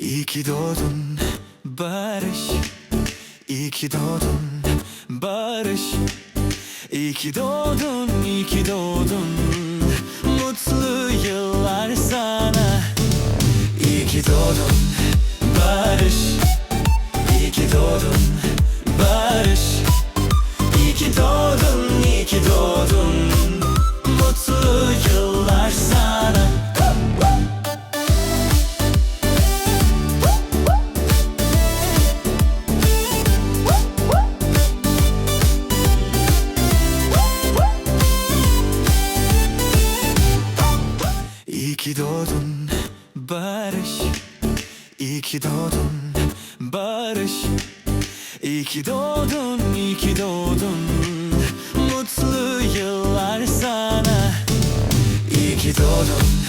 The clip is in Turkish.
İyi ki doğdun Barış. İyi ki doğdun Barış. İyi ki doğdun, iyi ki doğdun. Mutlu yıllar sana. İyi ki doğdun Barış. İyi ki doğdun İyi ki doğdun Barış. İyi ki doğdun Barış. İyi ki doğdun, iyi ki doğdun. Mutlu yıllar sana. İyi ki doğdun